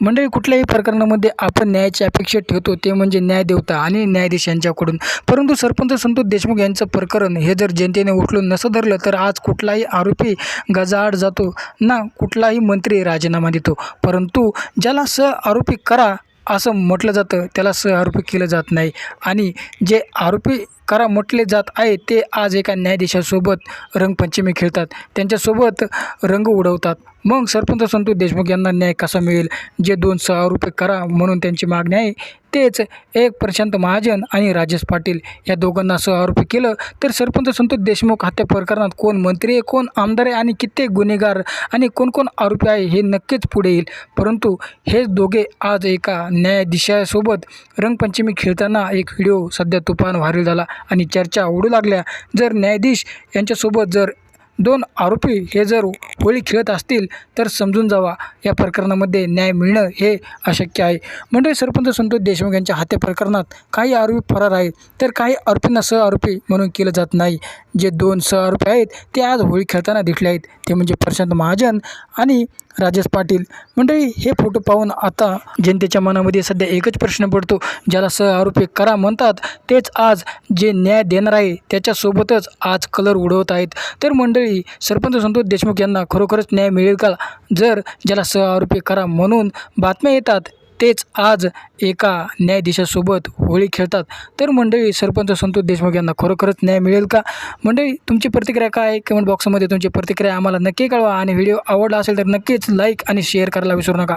मंडळी कुठल्याही प्रकरणामध्ये आपण न्यायाची अपेक्षा ठेवतो ते म्हणजे न्यायदेवता आणि न्यायाधीश यांच्याकडून. परंतु सरपंच संतोष देशमुख यांचं प्रकरण हे जर जनतेने उचलून नसं धरलं तर आज कुठलाही आरोपी गजाआड जातो ना कुठलाही मंत्री राजीनामा देतो. परंतु ज्याला स आरोपी करा असं म्हटलं जातं त्याला सह आरोपी केलं जात नाही. आणि जे आरोपी करा म्हटले जात आहे ते आज एका न्यायाधीशासोबत रंगपंचमी खेळतात. त्यांच्यासोबत रंग उडवतात. मग सरपंच संतोष देशमुख यांना न्याय कसा मिळेल? जे दोन सह आरोपी करा म्हणून त्यांची मागणी आहे तेच एक प्रशांत महाजन आणि राजेश पाटील या दोघांना सह आरोपी केलं तर सरपंच संतोष देशमुख हत्या प्रकरणात कोण मंत्री आहे कोण आमदार आहे आणि कित्येक गुन्हेगार आणि कोण कोण आरोपी आहे हे नक्कीच पुढे येईल. परंतु हे दोघे आज एका न्यायाधीशासोबत रंगपंचमी खेळताना एक व्हिडिओ सध्या तुफान व्हायरल झाला आणि चर्चा उडू लागल्या. जर न्यायाधीश यांच्यासोबत जर दोन आरोपी हे जर होळी खेळत असतील तर समजून जावा. या प्रकरणामध्ये न्याय मिळणं हे अशक्य आहे. म्हणजे सरपंच संतोष देशमुख यांच्या हत्या प्रकरणात काही आरोपी फरार आहेत. तर काही आरोपींना सह आरोपी म्हणून केलं जात नाही. जे दोन सह आरोपी आहेत ते आज होळी खेळताना दिसले आहेत. ते म्हणजे प्रशांत महाजन आणि राजेश पाटील. मंडळी हे फोटो पाहून आता जनतेच्या मनामध्ये सध्या एकच प्रश्न पडतो ज्याला सह आरोपी करा म्हणतात तेच आज जे न्याय देणार आहे त्याच्यासोबतच आज कलर उडवत आहेत. तर मंडळी सरपंच संतोष देशमुख यांना खरोखरच न्याय मिळेल का? जर ज्याला सह आरोपी करा म्हणून बातम्या येतात तेच आज एका न्यायाधीशासोबत होळी खेळतात. तर मंडळी सरपंच संतोष देशमुख यांना खरोखरच न्याय मिळेल का? मंडळी तुमची प्रतिक्रिया काय? आहे कमेंट बॉक्समध्ये तुमची प्रतिक्रिया आम्हाला नक्की कळवा आणि व्हिडिओ आवडला असेल तर नक्कीच लाईक आणि शेअर करायला विसरू नका.